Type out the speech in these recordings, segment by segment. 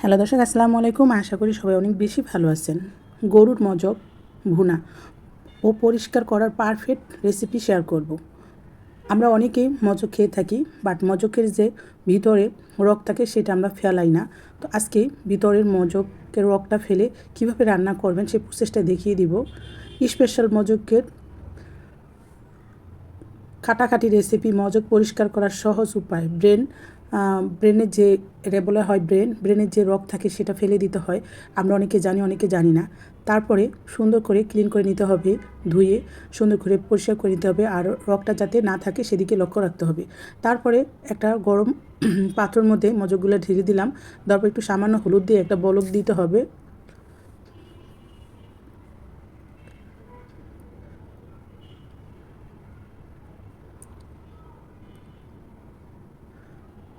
Hello দর্শক, আসসালামু আলাইকুম। আশা করি সবাই অনেক বেশি ভালো আছেন। গরুর মজক, ভুনা। ও পরিষ্কার করার পারফেক্ট রেসিপি শেয়ার করব। আমরা অনেকেই মজক খেয়ে থাকি বাট মজকের যে ভিতরে রক থাকে সেটা আমরা ফেলাই না। তো আজকে ভিতরের মজকের রকটা ফেলে কীভাবে রান্না করবেন, সেই প্রসেসটা দেখিয়ে দিব। স্পেশাল মজকের কাটাকাটি রেসিপি মজক পরিষ্কার করার সহজ উপায় ব্রেন ব্রেনের যে এটা বলা হয় ব্রেন ব্রেনের যে রক থাকে সেটা ফেলে দিতে হয়। আমরা অনেকে জানি অনেকে জানি না। তারপরে সুন্দর করে ক্লিন করে নিতে হবে, ধুয়ে, সুন্দর করে পরিষ্কার করে নিতে হবে আর রকটা যাতে না থাকে সেদিকে লক্ষ্য রাখতে হবে। তারপরে একটা গরম পাত্রর মধ্যে মজকগুলো ঢেলে দিলাম। তারপর একটু সামান্য হলুদ দিয়ে একটা বলক দিতে হবে।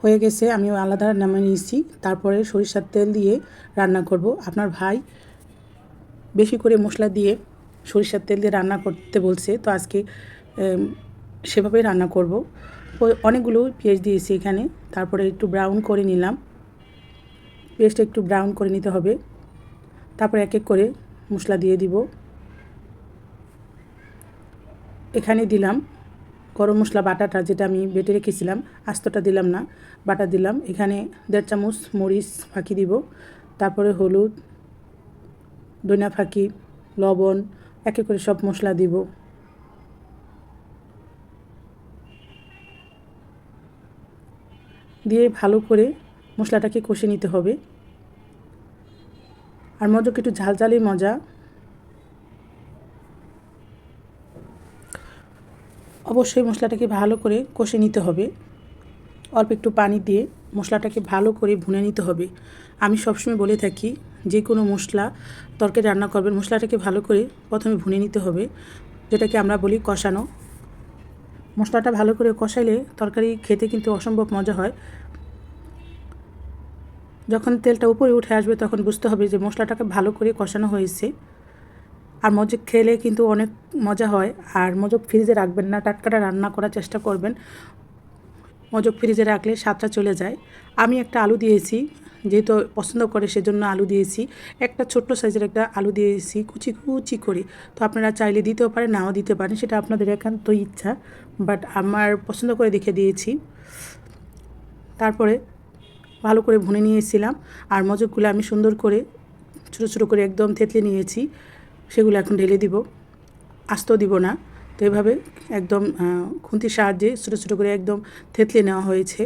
হয়ে গেছে আমি আলাদা নামে নিয়েছি। তারপরে সরিষার তেল দিয়ে রান্না করব। আপনার ভাই বেশি করে মশলা দিয়ে সরিষার তেল দিয়ে রান্না করতে বলছে, তো আজকে সেভাবেই রান্না করব। অনেকগুলো পেঁয়াজ দিয়েছি এখানে, তারপরে একটু ব্রাউন করে নিলাম। পেঁয়াজটা একটু ব্রাউন করে নিতে হবে। তারপরে এক এক করে মশলা দিয়ে দিব। এখানে দিলাম গরম মশলা বাটাটা যেটা আমি বেটে রেখেছিলাম, আস্তটা দিলাম না, বাটা দিলাম। এখানে দেড় চামচ মরিচ ফাঁকি দিব, তারপরে হলুদ দইনা ফাঁকি, লবণ, একে করে সব মশলা দিব। দিয়ে ভালো করে মশলাটাকে কষে নিতে হবে। আর মজা একটু ঝালঝালি মজা। অবশ্যই মশলাটাকে ভালো করে কষে নিতে হবে। অল্প একটু পানি দিয়ে মশলাটাকে ভালো করে ভুনে নিতে হবে। আমি সবসময় বলে থাকি যে কোনো মশলা তরকারি রান্না করবেন, মশলাটাকে ভালো করে প্রথমে ভুনে নিতে হবে। যেটাকে আমরা বলি কষানো। মশলাটা ভালো করে কষাইলে তরকারি খেতে কিন্তু অসম্ভব মজা হয়। যখন তেলটা উপরে উঠে আসবে, তখন বুঝতে হবে যে মশলাটাকে ভালো করে কষানো হয়েছে। আর মজক খেলে কিন্তু অনেক মজা হয়। আর মজক ফ্রিজে রাখবেন না, টাটকাটা রান্না করার চেষ্টা করবেন। মজক ফ্রিজে রাখলে স্বাদটা চলে যায়। আমি একটা আলু দিয়েছি, যেহেতু পছন্দ করে সেজন্য আলু দিয়েছি। একটা ছোট্ট সাইজের একটা আলু দিয়েছি, কুচি কুচি করে। তো আপনারা চাইলে দিতেও পারেন, নাও দিতে পারেন, সেটা আপনাদের একান্ত ইচ্ছা। বাট আমার পছন্দ করে দেখে দিয়েছি। তারপরে ভালো করে ভুনে নিয়েছিলাম। আর মজকগুলো আমি সুন্দর করে, ছোটো ছোটো করে একদম থেতলে নিয়েছি। সেগুলো এখন ঢেলে দিব। আস্ত দিব না। তো এভাবে একদম খুন্তির সাহায্যে ছোটো ছোটো করে একদম থেতলে নেওয়া হয়েছে।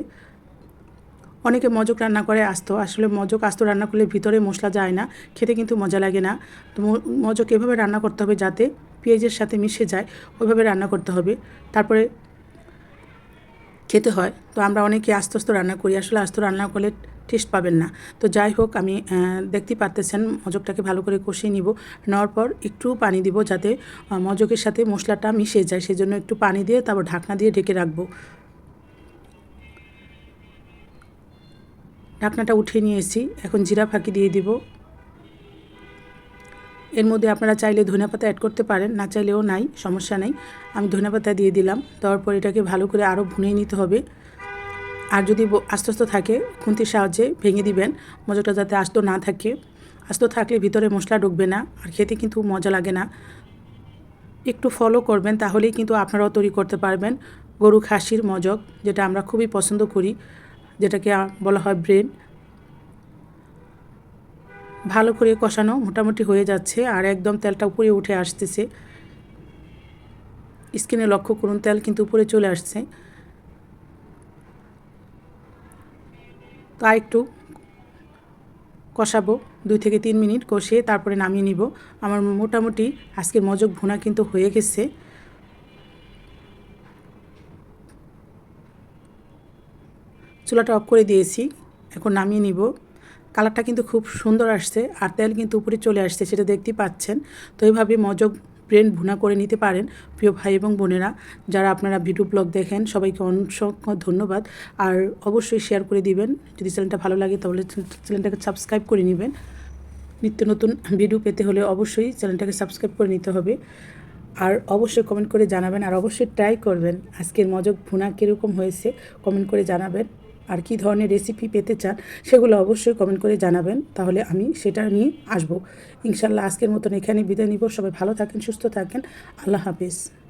অনেকে মজক রান্না করে আস্ত। আসলে মজক আস্ত রান্না করলে ভিতরে মশলা যায় না। খেতে কিন্তু মজা লাগে না। তো মজক এভাবে রান্না করতে হবে যাতে পেঁয়াজের সাথে মিশে যায়। ওইভাবে রান্না করতে হবে। তারপরে খেতে হয়। তো আমরা অনেকে আস্তে আস্তে রান্না করি। আসলে আস্ত রান্না করলে টেস্ট পাবেন না। তো যাই হোক, আমি দেখতে পারতেছেন, মজকটাকে ভালো করে কষিয়ে নিব। নেওয়ার পর একটু পানি দিব যাতে মজকের সাথে মশলাটা মিশে যায়। সেজন্য একটু পানি দিয়ে তারপর ঢাকনা দিয়ে ঢেকে রাখব। ঢাকনাটা উঠিয়ে নিয়েছি। এখন জিরা ফাঁকি দিয়ে দিব। এর মধ্যে আপনারা চাইলে ধনে পাতা অ্যাড করতে পারেন, না চাইলেও নাই, সমস্যা নেই। আমি ধনে পাতা দিয়ে দিলাম। তারপর এটাকে ভালো করে আরও ভুনে নিতে হবে। আর যদি আস্তে আস্তে থাকে, খুন্তির সাহায্যে ভেঙে দিবেন, মজাটা যাতে আস্ত না থাকে। আস্ত থাকলে ভিতরে মশলা ঢুকবে না, আর খেতে কিন্তু মজা লাগে না। একটু ফলো করবেন, তাহলেই কিন্তু আপনারাও তৈরি করতে পারবেন গরু খাসির মজক, যেটা আমরা খুবই পছন্দ করি, যেটাকে বলা হয় ব্রেন। ভালো করে কষানো মোটামুটি হয়ে যাচ্ছে, আর একদম তেলটা উপরে উঠে আসতেছে। স্কিনে লক্ষ্য করুন, তেল কিন্তু উপরে চলে আসছে। তা একটু কষাবো, দুই থেকে তিন মিনিট কষিয়ে তারপরে নামিয়ে নিব। আমার মোটামুটি আজকের মজক ভুনা কিন্তু হয়ে গেছে। চুলাটা অফ করে দিয়েছি, এখন নামিয়ে নিব। কালারটা কিন্তু খুব সুন্দর আসছে, আর তেল কিন্তু উপরে চলে আসছে, সেটা দেখতেই পাচ্ছেন। তো এইভাবে মজক ব্রেন ভুনা করে নিতে পারেন, প্রিয় ভাই এবং বোনেরা। যারা আপনারা ভিডিও ব্লগ দেখেন, সবাইকে অসংখ্য ধন্যবাদ। আর অবশ্যই শেয়ার করে দিবেন। যদি চ্যানেলটা ভালো লাগে, তাহলে চ্যানেলটাকে সাবস্ক্রাইব করে নেবেন। নিত্য নতুন ভিডিও পেতে হলে অবশ্যই চ্যানেলটাকে সাবস্ক্রাইব করে নিতে হবে। আর অবশ্যই কমেন্ট করে জানাবেন, আর অবশ্যই ট্রাই করবেন। আজকের মজক ভুনা কীরকম হয়েছে কমেন্ট করে জানাবেন। আর কি ধরনের রেসিপি পেতে চান সেগুলো অবশ্যই কমেন্ট করে জানাবেন। তাহলে আমি সেটা নিয়ে আসব। ইনশাল্লাহ আজকের মতন এখানে বিদায় নিব। সবাই ভালো থাকেন, সুস্থ থাকেন। আল্লাহ হাফিজ।